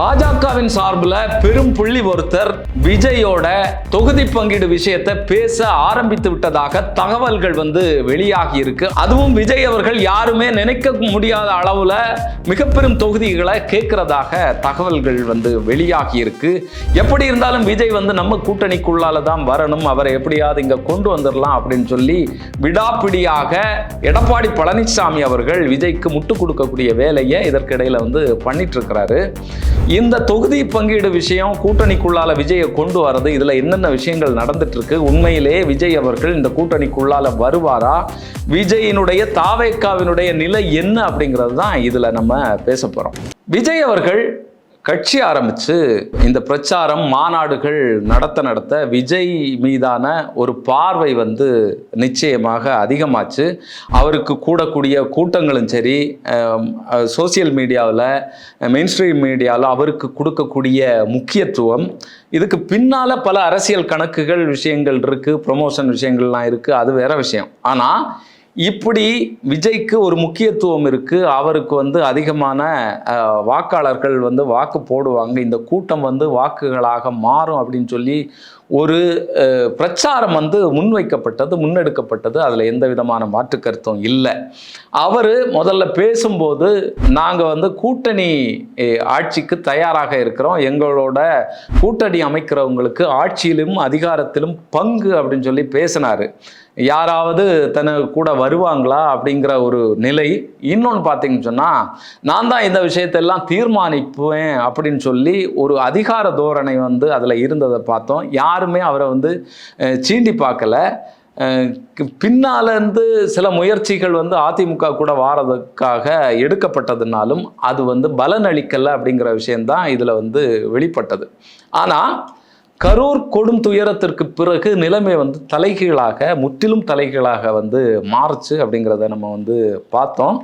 பாஜகவின் சார்பில் பெரும் புள்ளி ஒருத்தர் விஜயோட தொகுதி பங்கீடு விஷயத்தை பேச ஆரம்பித்து விட்டதாக தகவல்கள் வந்து வெளியாகி இருக்கு. அதுவும் விஜய் அவர்கள் யாருமே நினைக்க முடியாத அளவுல மிக பெரும் தொகுதிகளை கேட்கிறதாக தகவல்கள் வந்து வெளியாகி இருக்கு. எப்படி இருந்தாலும் விஜய் வந்து நம்ம கூட்டணிக்குள்ளால தான் வரணும். அவரை எப்படியாவது இங்க கொண்டு வந்துடலாம் அப்படின்னு சொல்லி விடாப்பிடியாக எடப்பாடி பழனிசாமி அவர்கள் விஜய்க்கு முட்டு கொடுக்கக்கூடிய வேலையை இதற்கிடையில வந்து பண்ணிட்டு இருக்கிறாரு. இந்த தொகுதி பங்கீடு விஷயம் கூட்டணிக்குள்ளால விஜயை கொண்டு வரது இதுல என்னென்ன விஷயங்கள் நடந்துட்டு இருக்கு உண்மையிலே விஜய் அவர்கள் இந்த கூட்டணிக்குள்ளால வருவாரா விஜயினுடைய தாவேக்காவினுடைய நிலை என்ன அப்படிங்கிறது தான் இதுல நம்ம பேச போறோம். விஜய் அவர்கள் கட்சி ஆரம்பித்து இந்த பிரச்சாரம் மாநாடுகள் நடத்த நடத்த விஜய் மீதான ஒரு பார்வை வந்து நிச்சயமாக அதிகமாச்சு. அவருக்கு கூடக்கூடிய கூட்டங்களும் சரி சோசியல் மீடியாவில் மெயின் ஸ்ட்ரீம் மீடியாவில் அவருக்கு கொடுக்கக்கூடிய முக்கியத்துவம். இதுக்கு பின்னால் பல அரசியல் கணக்குகள் விஷயங்கள் இருக்குது ப்ரொமோஷன் விஷயங்கள்லாம் இருக்குது அது வேற விஷயம். ஆனால் இப்படி விஜய்க்கு ஒரு முக்கியத்துவம் இருக்குது அவருக்கு வந்து அதிகமான வாக்காளர்கள் வந்து வாக்கு போடுவாங்க. இந்த கூட்டம் வந்து வாக்குகளாக மாறும் அப்படின்னு சொல்லி ஒரு பிரச்சாரம் வந்து முன்வைக்கப்பட்டது முன்னெடுக்கப்பட்டது. அதில் எந்த விதமான மாற்று கருத்தும் இல்லை. அவர் முதல்ல பேசும்போது நாங்கள் வந்து கூட்டணி ஆட்சிக்கு தயாராக இருக்கிறோம். எங்களோட கூட்டணி அமைக்கிறவங்களுக்கு ஆட்சியிலும் அதிகாரத்திலும் பங்கு அப்படின்னு சொல்லி பேசினாரு. யாராவது தனக்கு கூட வருவாங்களா அப்படிங்கிற ஒரு நிலை. இன்னொன்று பார்த்தீங்கன்னு சொன்னால் நான் தான் இந்த விஷயத்தெல்லாம் தீர்மானிப்பேன் அப்படின்னு சொல்லி ஒரு அதிகார தோரணை வந்து அதில் இருந்ததை பார்த்தோம். யாருமே அவரை வந்து சீண்டி பார்க்கல. பின்னாலேருந்து சில முயற்சிகள் வந்து அதிமுக கூட வாரதுக்காக எடுக்கப்பட்டதுனாலும் அது வந்து பலனளிக்கலை அப்படிங்கிற விஷயந்தான் இதில் வந்து வெளிப்பட்டது. ஆனால் கரூர் கொடும் துயரத்திற்கு பிறகு நிலைமை வந்து தலைகீழாக முற்றிலும் தலைகீழாக வந்து மாறுச்சு அப்படிங்கிறத நம்ம வந்து பார்த்தோம்.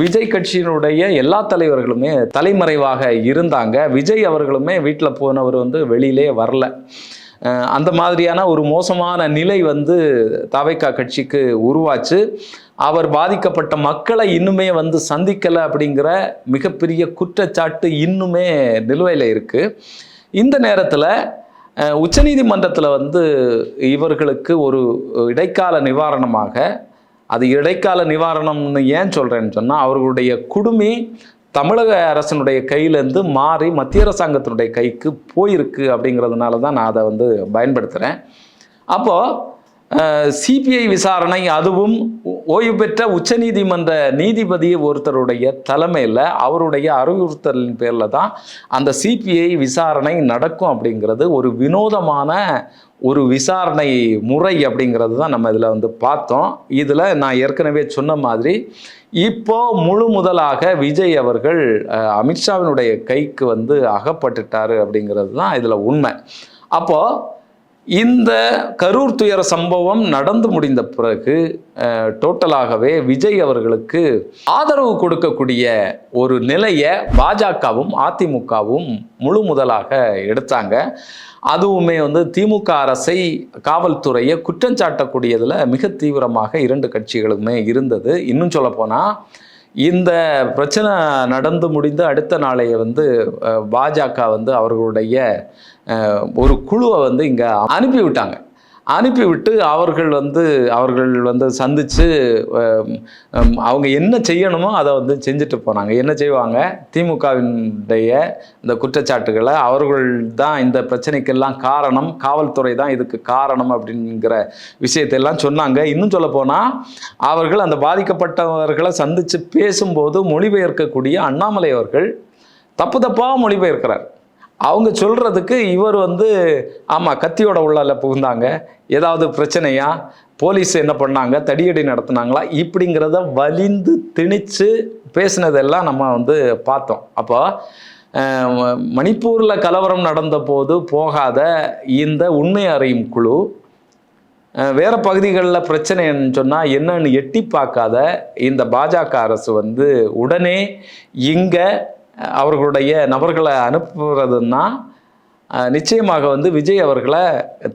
விஜய் கட்சியினுடைய எல்லா தலைவர்களுமே தலைமறைவாக இருந்தாங்க. விஜய் அவர்களுமே வீட்டில் போனவர் வந்து வெளியிலே வரல. அந்த மாதிரியான ஒரு மோசமான நிலை வந்து தவைக்கா கட்சிக்கு உருவாச்சு. அவர் பாதிக்கப்பட்ட மக்களை இன்னுமே வந்து சந்திக்கலை அப்படிங்கிற மிகப்பெரிய குற்றச்சாட்டு இன்னுமே நிலுவையில் இருக்குது இந்த நேரத்தில் உச்சநீதிமன்றத்தில் வந்து இவர்களுக்கு ஒரு இடைக்கால நிவாரணமாக அது இடைக்கால நிவாரணம்னு ஏன் சொல்கிறேன்னு சொன்னால் அவர்களுடைய குடுமி தமிழக அரசனுடைய கையிலேருந்து மாறி மத்திய அரசாங்கத்தினுடைய கைக்கு போயிருக்கு அப்படிங்கிறதுனால தான் நான் அதை வந்து பயன்படுத்துகிறேன் அப்போது சிபிஐ விசாரணை அதுவும் ஓய்வு பெற்ற உச்சநீதிமன்ற நீதிபதி ஒருத்தருடைய தலைமையில் அவருடைய அறிவுறுத்தலின் பேரில் தான் அந்த சிபிஐ விசாரணை நடக்கும் அப்படிங்கிறது ஒரு வினோதமான ஒரு விசாரணை முறை அப்படிங்கிறது தான் நம்ம இதில் வந்து பார்த்தோம். இதில் நான் ஏற்கனவே சொன்ன மாதிரி இப்போ முழு முதலாக விஜய் அவர்கள் அமித்ஷாவினுடைய கைக்கு வந்து அகப்பட்டுட்டாரு அப்படிங்கிறது தான் இதில் உண்மை. அப்போது இந்த கரூர் துயர சம்பவம் நடந்து முடிந்த பிறகு டோட்டலாகவே விஜய் அவர்களுக்கு ஆதரவு கொடுக்கக்கூடிய ஒரு நிலையை பாஜகவும் அதிமுகவும் முழு முதலாக எடுத்தாங்க. அதுவுமே வந்து திமுக அரசை காவல்துறையை குற்றம் சாட்டக்கூடியதில் மிக தீவிரமாக இரண்டு கட்சிகளுமே இருந்தது. இன்னும் சொல்லப்போனால் இந்த பிரச்சனை நடந்து முடிந்து அடுத்த நாளைய வந்து பாஜக வந்து அவர்களுடைய ஒரு குழுவை வந்து இங்கே அனுப்பி விட்டாங்க அனுப்பிவிட்டு அவர்கள் வந்து அவர்கள் வந்து சந்தித்து அவங்க என்ன செய்யணுமோ அதை வந்து செஞ்சுட்டு போனாங்க. என்ன செய்வாங்க? திமுகவினுடைய இந்த குற்றச்சாட்டுகளை அவர்கள் தான் இந்த பிரச்சனைக்கெல்லாம் காரணம் காவல்துறை தான் இதுக்கு காரணம் அப்படிங்கிற விஷயத்தையெல்லாம் சொன்னாங்க. இன்னும் சொல்ல போனால் அவர்கள் அந்த பாதிக்கப்பட்டவர்களை சந்தித்து பேசும்போது மொழிபெயர்க்கக்கூடிய அண்ணாமலை அவர்கள் தப்பு தப்பாக மொழிபெயர்க்கிறார். அவங்க சொல்கிறதுக்கு இவர் வந்து ஆமாம் கத்தியோட உள்ளால புகுந்தாங்க. ஏதாவது பிரச்சனையா? போலீஸ் என்ன பண்ணாங்க? தடியடி நடத்துனாங்களா? இப்படிங்கிறத வலிந்து திணிச்சு பேசினதெல்லாம் நம்ம வந்து பார்த்தோம். அப்போ மணிப்பூரில் கலவரம் நடந்த போது போகாத இந்த உண்மை அறியும் குழு வேறு பகுதிகளில் பிரச்சனைன்னு சொன்னால் என்னன்னு எட்டி பார்க்காத இந்த பாஜக அரசு வந்து உடனே இங்கே அவர்களுடைய நபர்களை அனுப்புறதுன்னா நிச்சயமாக வந்து விஜய் அவர்களை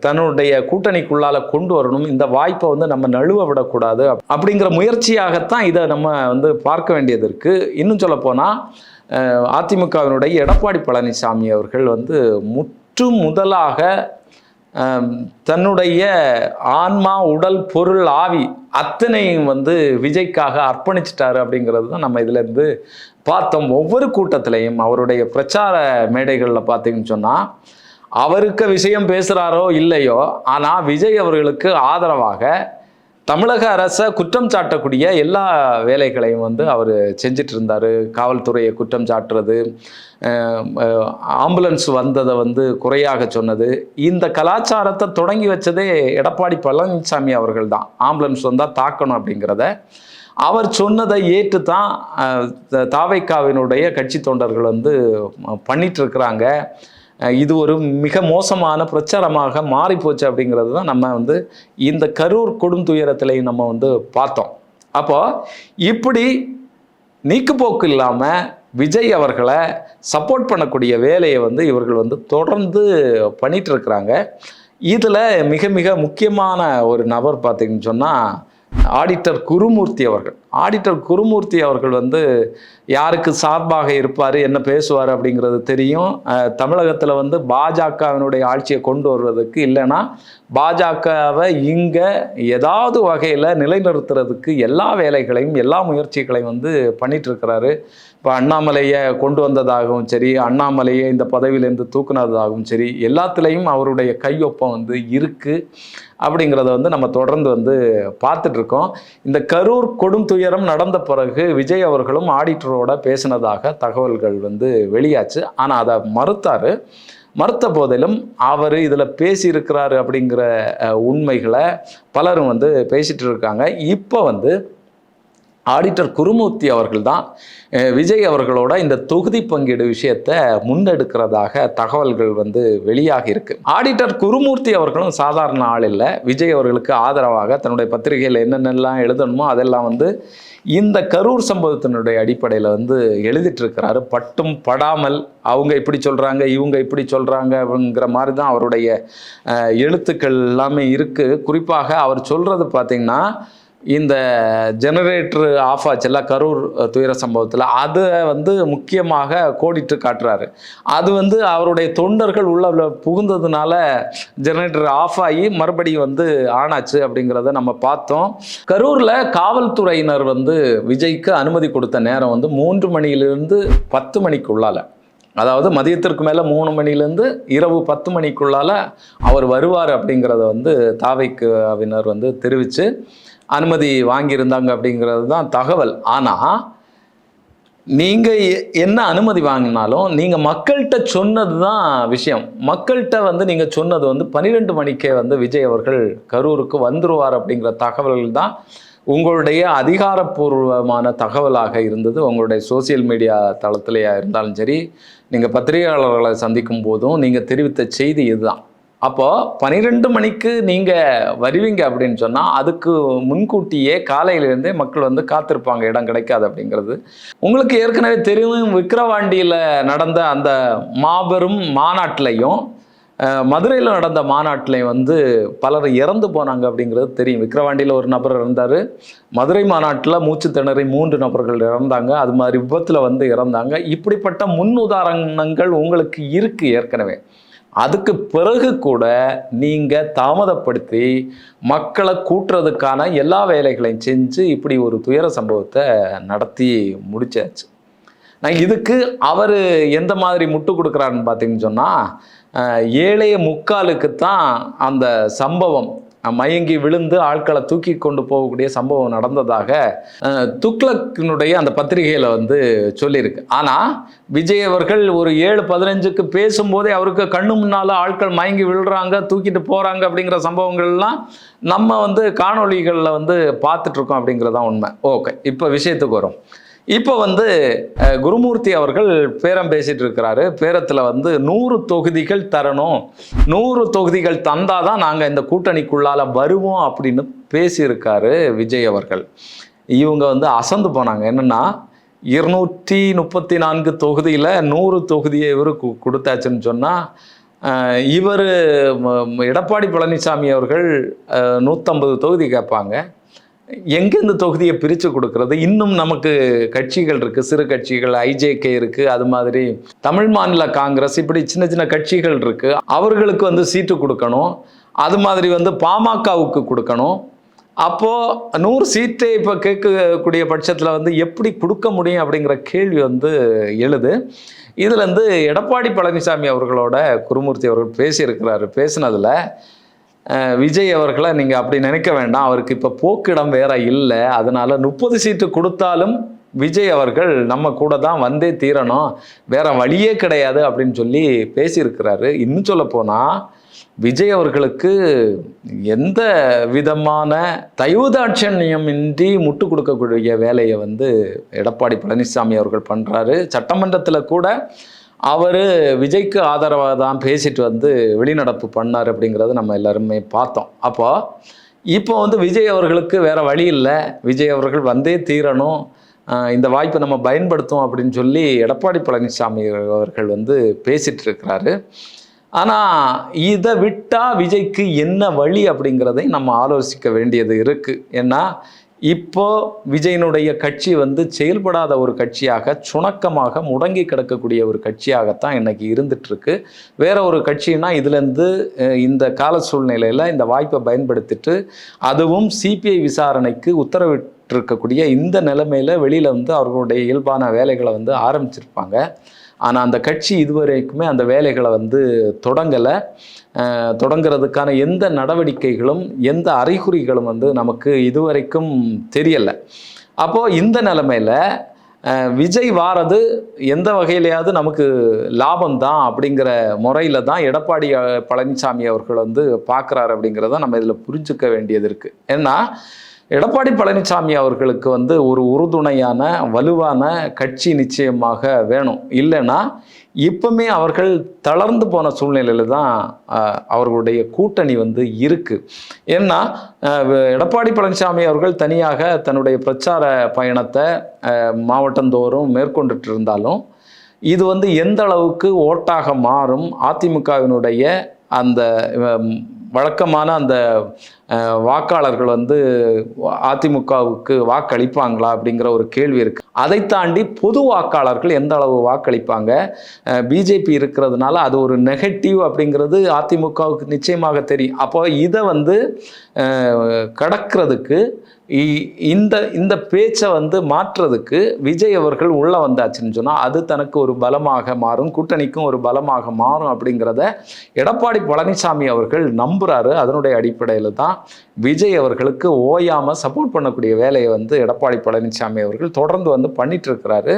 தன்னுடைய கூட்டணிக்குள்ளால கொண்டு வரணும். இந்த வாய்ப்பை வந்து நம்ம நழுவ விடக்கூடாது. அப்படிங்கிற முயற்சியாகத்தான் இதை நம்ம வந்து பார்க்க வேண்டியது இருக்குது இன்னும் சொல்லப்போனால் அதிமுகவினுடைய எடப்பாடி பழனிசாமி அவர்கள் வந்து முற்று முதலாக தன்னுடைய ஆன்மா உடல் பொருள் ஆவி அத்தனையும் வந்து விஜய்க்காக அர்ப்பணிச்சிட்டாரு அப்படிங்கிறது தான் நம்ம இதுலேருந்து பார்த்தோம். ஒவ்வொரு கூட்டத்திலையும் அவருடைய பிரச்சார மேடைகளில் பார்த்தீங்கன்னு சொன்னால் அவருக்கு விஷயம் பேசுகிறாரோ இல்லையோ ஆனால் விஜய் அவர்களுக்கு ஆதரவாக தமிழக அரசை குற்றம் சாட்டக்கூடிய எல்லா வேலைகளையும் வந்து அவர் செஞ்சிட்டு இருந்தார் காவல்துறையை குற்றம் சாட்டுறது ஆம்புலன்ஸ் வந்ததை வந்து குறையாக சொன்னது. இந்த கலாச்சாரத்தை தொடங்கி வச்சதே எடப்பாடி பழனிசாமி அவர்கள் தான். ஆம்புலன்ஸ் வந்தால் தாக்கணும் அப்படிங்கிறத அவர் சொன்னதை ஏற்று தான் தாவைக்காவினுடைய கட்சி தொண்டர்கள் வந்து அஹ், பண்ணிட்டு இருக்கிறாங்க இது ஒரு மிக மோசமான பிரச்சாரமாக மாறிப்போச்சு அப்படிங்கிறது தான் நம்ம வந்து இந்த கரூர் கொடும் துயரத்திலையும் நம்ம வந்து பார்த்தோம். அப்போ இப்படி நீக்குப்போக்கு இல்லாமல் விஜய் அவர்களை சப்போர்ட் பண்ணக்கூடிய வேலையை வந்து இவர்கள் வந்து தொடர்ந்து பண்ணிட்டு இருக்கிறாங்க. இதில் மிக மிக முக்கியமான ஒரு நபர் பார்த்திங்கன்னு சொன்னால் ஆடிட்டர் குருமூர்த்தி அவர்கள். ஆடிட்டர் குருமூர்த்தி அவர்கள் வந்து யாருக்கு சார்பாக இருப்பார் என்ன பேசுவார் அப்படிங்கிறது தெரியும். தமிழகத்தில் வந்து பாஜகவினுடைய ஆட்சியை கொண்டு வருவதற்கு இல்லைன்னா பாஜகவை இங்கே ஏதாவது வகையில் நிலைநிறுத்துறதுக்கு எல்லா வேலைகளையும் எல்லா முயற்சிகளையும் வந்து பண்ணிகிட்ருக்கிறாரு இப்போ அண்ணாமலையை கொண்டு வந்ததாகவும் சரி அண்ணாமலையை இந்த பதவியிலேருந்து தூக்குனதாகவும் சரி எல்லாத்துலேயும் அவருடைய கையொப்பம் வந்து இருக்குது அப்படிங்கிறத வந்து நம்ம தொடர்ந்து வந்து பார்த்துட்ருக்கோம் இந்த கரூர் கொடும் துயரம் நடந்த பிறகு விஜய் அவர்களும் ஆடிட்டரோட பேசினதாக தகவல்கள் வந்து வெளியாச்சு. ஆனால் அதை மறுத்தாரு. மறுத்த போதிலும் அவர் இதில் பேசியிருக்கிறாரு அப்படிங்கிற உண்மைகளை பலரும் வந்து பேசிட்டு இருக்காங்க. இப்போ வந்து ஆடிட்டர் குருமூர்த்தி அவர்கள் தான் விஜய் அவர்களோட இந்த தொகுதி பங்கீடு விஷயத்தை முன்னெடுக்கிறதாக தகவல்கள் வந்து வெளியாகி இருக்கு. ஆடிட்டர் குருமூர்த்தி அவர்களும் சாதாரண ஆள் இல்லை. விஜய் அவர்களுக்கு ஆதரவாக தன்னுடைய பத்திரிகையில் என்னென்னலாம் எழுதணுமோ அதெல்லாம் வந்து இந்த கரூர் சம்பவத்தினுடைய அடிப்படையில் வந்து எழுதிட்டு இருக்கிறாரு பட்டும் படாமல் அவங்க இப்படி சொல்கிறாங்க இவங்க இப்படி சொல்கிறாங்க அப்படிங்கிற மாதிரி தான் அவருடைய எழுத்துக்கள் எல்லாமே இருக்குது குறிப்பாக அவர் சொல்கிறது பார்த்திங்கன்னா இந்த ஜெனரேட்டர் ஆஃப் ஆச்சுல்ல கரூர் துயர சம்பவத்தில் அதை வந்து முக்கியமாக கோடிட்டு காட்டுறாரு. அது வந்து அவருடைய தொண்டர்கள் உள்ள புகுந்ததுனால ஜெனரேட்டர் ஆஃப் ஆகி மறுபடியும் வந்து ஆனாச்சு அப்படிங்கிறத நம்ம பார்த்தோம். கரூரில் காவல்துறையினர் வந்து விஜய்க்கு அனுமதி கொடுத்த நேரம் வந்து மூன்று மணியிலிருந்து பத்து மணிக்குள்ளால. அதாவது மதியத்திற்கு மேலே மூணு மணிலேருந்து இரவு பத்து மணிக்குள்ளால் அவர் வருவார் அப்படிங்கிறத வந்து தாவைக்குவினர் வந்து தெரிவித்து அனுமதி வாங்கியிருந்தாங்க அப்படிங்கிறது தான் தகவல். ஆனால் நீங்கள் என்ன அனுமதி வாங்கினாலும் நீங்கள் மக்கள்கிட்ட சொன்னது தான் விஷயம். மக்கள்கிட்ட வந்து நீங்கள் சொன்னது வந்து பன்னிரெண்டு மணிக்கே வந்து விஜய் அவர்கள் கரூருக்கு வந்துருவார் அப்படிங்கிற தகவல்கள் தான் உங்களுடைய அதிகாரப்பூர்வமான தகவலாக இருந்தது. உங்களுடைய சோசியல் மீடியா தளத்திலேயா இருந்தாலும் சரி நீங்கள் பத்திரிகையாளர்களை சந்திக்கும் போதும் நீங்கள் தெரிவித்த செய்தி இதுதான். அப்போது பன்னிரெண்டு மணிக்கு நீங்கள் வருவீங்க அப்படின்னு சொன்னால் அதுக்கு முன்கூட்டியே காலையிலேருந்தே மக்கள் வந்து காத்திருப்பாங்க இடம் கிடைக்காது அப்படிங்கிறது. உங்களுக்கு ஏற்கனவே தெரியும் விக்கிரவாண்டியில் நடந்த அந்த மாபெரும் மாநாட்டிலையும் மதுரையில் நடந்த மாநாட்டிலையும் வந்து பலர் இறந்து போனாங்க அப்படிங்கிறது தெரியும். விக்கிரவாண்டியில் ஒரு நபர் இறந்தார். மதுரை மாநாட்டில் மூச்சு திணறி மூன்று நபர்கள் இறந்தாங்க. அது மாதிரி விபத்தில் வந்து இறந்தாங்க. இப்படிப்பட்ட முன் உதாரணங்கள் உங்களுக்கு இருக்குது ஏற்கனவே. அதுக்கு பிறகு கூட நீங்கள் தாமதப்படுத்தி மக்களை கூட்டுறதுக்கான எல்லா வேலைகளையும் செஞ்சு இப்படி ஒரு துயர சம்பவத்தை நடத்தி முடிச்சாச்சு. நான் இதுக்கு அவர் எந்த மாதிரி முட்டு கொடுக்குறாருன்னு பார்த்தீங்கன்னு சொன்னால் ஏழைய முக்காலுக்கு தான் அந்த சம்பவம் மயங்கி விழுந்து ஆட்களை தூக்கி கொண்டு போகக்கூடிய சம்பவம் நடந்ததாக துக்ளக்கினுடைய அந்த பத்திரிகையில் வந்து சொல்லியிருக்கு. ஆனால் விஜய் அவர்கள் ஒரு ஏழு பதினஞ்சுக்கு பேசும்போதே அவருக்கு கண்ணு முன்னால் ஆட்கள் மயங்கி விழுறாங்க தூக்கிட்டு போகிறாங்க அப்படிங்கிற சம்பவங்கள்லாம் நம்ம வந்து காணொளிகளில் வந்து பார்த்துட்ருக்கோம் அப்படிங்கிறது தான் உண்மை. ஓகே இப்போ விஷயத்துக்கு வரும். இப்போ வந்து குருமூர்த்தி அவர்கள் பேரம் பேசிட்டு இருக்கிறாரு பேரத்தில் வந்து நூறு தொகுதிகள் தரணும். நூறு தொகுதிகள் தந்தாதான் நாங்கள் இந்த கூட்டணிக்குள்ளால் வருவோம் அப்படின்னு பேசியிருக்காரு விஜய் அவர்கள். இவங்க வந்து அசந்து போனாங்க. என்னென்னா இருநூற்றி முப்பத்தி நான்கு தொகுதியில் நூறு தொகுதியை இவருக்கு கொடுத்தாச்சுன்னு சொன்னால் இவர் எடப்பாடி பழனிசாமி அவர்கள் நூற்றம்பது தொகுதி கேட்பாங்க. எங்கேருந்து தொகுதியை பிரித்து கொடுக்கறது? இன்னும் நமக்கு கட்சிகள் இருக்குது சிறு கட்சிகள் ஐஜேகே இருக்குது அது மாதிரி தமிழ் மாநில காங்கிரஸ் இப்படி சின்ன சின்ன கட்சிகள் இருக்குது அவர்களுக்கு வந்து சீட்டு கொடுக்கணும். அது மாதிரி வந்து பாமகவுக்கு கொடுக்கணும். அப்போது நூறு சீட்டை இப்போ கேட்கக்கூடிய பட்சத்தில் வந்து எப்படி கொடுக்க முடியும் அப்படிங்கிற கேள்வி வந்து எழுது. இதில் வந்து எடப்பாடி பழனிசாமி அவர்களோட குருமூர்த்தி அவர்கள் பேசியிருக்கிறாரு. பேசினதில் விஜய் அவர்களை நீங்கள் அப்படி நினைக்க வேண்டாம். அவருக்கு இப்போ போக்கிடம் வேற இல்லை. அதனால் முப்பது சீட்டு கொடுத்தாலும் விஜய் அவர்கள் நம்ம கூட தான் வந்தே தீரணும். வேற வழியே கிடையாது அப்படின்னு சொல்லி பேசியிருக்கிறாரு. இன்னும் சொல்ல போனால் விஜய் அவர்களுக்கு எந்த விதமான தயவுதாட்சண்யமின்றி முட்டு கொடுக்கக்கூடிய வேலையை வந்து எடப்பாடி பழனிசாமி அவர்கள் பண்ணுறாரு சட்டமன்றத்தில் கூட அவர் விஜய்க்கு ஆதரவாக தான் பேசிட்டு வந்து வெளிநடப்பு பண்ணார் அப்படிங்கிறது நம்ம எல்லாருமே பார்த்தோம். அப்போது இப்போ வந்து விஜய் அவர்களுக்கு வேறு வழி இல்லை. விஜய் அவர்கள் வந்தே தீரணும். இந்த வாய்ப்பை நம்ம பயன்படுத்தும் அப்படின்னு சொல்லி எடப்பாடி பழனிசாமி அவர்கள் வந்து பேசிகிட்டு இருக்கிறாரு. ஆனால் இதை விட்டால் விஜய்க்கு என்ன வழி அப்படிங்கிறதையும் நம்ம ஆலோசிக்க வேண்டியது இருக்குது ஏன்னா இப்போ விஜயனுடைய கட்சி வந்து செயல்படாத ஒரு கட்சியாக சுணக்கமாக முடங்கி கிடக்கக்கூடிய ஒரு கட்சியாகத்தான் இன்னைக்கு இருந்துட்டுருக்கு. வேற ஒரு கட்சினா இதுலேருந்து இந்த கால சூழ்நிலையில் இந்த வாய்ப்பை பயன்படுத்திட்டு அதுவும் சிபிஐ விசாரணைக்கு உத்தரவிட்டிருக்கக்கூடிய இந்த நிலைமையில் வெளியில் வந்து அவர்களுடைய இயல்பான வேலைகளை வந்து ஆரம்பிச்சிருப்பாங்க. ஆனால் அந்த கட்சி இதுவரைக்குமே அந்த வேலைகளை வந்து தொடங்கலை. தொடங்கிறதுக்கான எந்த நடவடிக்கைகளும் எந்த அறிகுறிகளும் வந்து நமக்கு இதுவரைக்கும் தெரியலை. அப்போது இந்த நிலமையில் விஜய் வாரது எந்த வகையிலையாவது நமக்கு லாபம் தான் அப்படிங்கிற முறையில் தான் எடப்பாடி பழனிசாமி அவர்கள் வந்து பார்க்குறாரு அப்படிங்கிறத நம்ம இதில் புரிஞ்சுக்க வேண்டியது இருக்குது ஏன்னா எடப்பாடி பழனிசாமி அவர்களுக்கு வந்து ஒரு உறுதுணையான வலுவான கட்சி நிச்சயமாக வேணும். இல்லைன்னா இப்போமே அவர்கள் தளர்ந்து போன சூழ்நிலையில் தான் அவர்களுடைய கூட்டணி வந்து இருக்குது ஏன்னா எடப்பாடி பழனிசாமி அவர்கள் தனியாக தன்னுடைய பிரச்சார பயணத்தை மாவட்டந்தோறும் மேற்கொண்டுட்டு இருந்தாலும் இது வந்து எந்த அளவுக்கு ஓட்டாக மாறும் அதிமுகவினுடைய அந்த வழக்கமான அந்த வாக்காளர்கள் வந்து அதிமுகவுக்கு வாக்களிப்பாங்களா அப்படிங்கிற ஒரு கேள்வி இருக்கு. அதை தாண்டி பொது வாக்காளர்கள் எந்த அளவு வாக்களிப்பாங்க? பிஜேபி இருக்கிறதுனால அது ஒரு நெகட்டிவ் அப்படிங்கிறது அதிமுகவுக்கு நிச்சயமாக தெரியும். அப்போ இதை வந்து கடக்கிறதுக்கு இந்த இந்த பேச்சை வந்து மாற்றுறதுக்கு விஜய் அவர்கள் உள்ளே வந்தாச்சுன்னு சொன்னால் அது தனக்கு ஒரு பலமாக மாறும் கூட்டணிக்கும் ஒரு பலமாக மாறும் அப்படிங்கிறத எடப்பாடி பழனிசாமி அவர்கள் நம்புகிறாரு அதனுடைய அடிப்படையில் தான் விஜய் அவர்களுக்கு ஓயாமல் சப்போர்ட் பண்ணக்கூடிய வேலையை வந்து எடப்பாடி பழனிசாமி அவர்கள் தொடர்ந்து வந்து பண்ணிட்டு இருக்கிறாரு.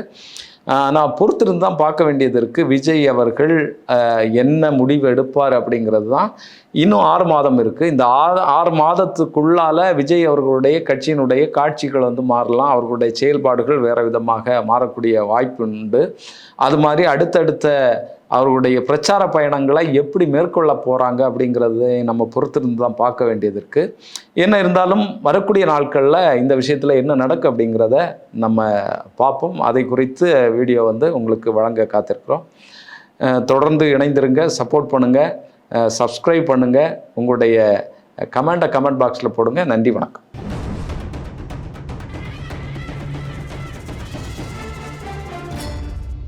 நான் பொறுத்திருந்து தான் பார்க்க வேண்டியது இருக்குது விஜய் அவர்கள் என்ன முடிவு எடுப்பார் அப்படிங்கிறது தான் இன்னும் ஆறு மாதம் இருக்குது இந்த ஆறு ஆறு மாதத்துக்குள்ளால விஜய் அவர்களுடைய கட்சியினுடைய காட்சிகள் வந்து மாறலாம். அவர்களுடைய செயல்பாடுகள் வேறு விதமாக மாறக்கூடிய வாய்ப்பு உண்டு. அது மாதிரி அடுத்தடுத்த அவர்களுடைய பிரச்சார பயணங்களை எப்படி மேற்கொள்ள போகிறாங்க அப்படிங்கிறதை நம்ம பொறுத்திருந்து தான் பார்க்க வேண்டியது இருக்குது என்ன இருந்தாலும் வரக்கூடிய நாட்களில் இந்த விஷயத்தில் என்ன நடக்கும் அப்படிங்கிறத நம்ம பார்ப்போம். அதை குறித்து வீடியோ வந்து உங்களுக்கு வழங்க காத்திருக்கிறோம். தொடர்ந்து இணைந்திருங்க சப்போர்ட் பண்ணுங்கள் சப்ஸ்கிரைப் பண்ணுங்கள் உங்களுடைய கமெண்ட்டை கமெண்ட் பாக்ஸில் போடுங்க. நன்றி வணக்கம்.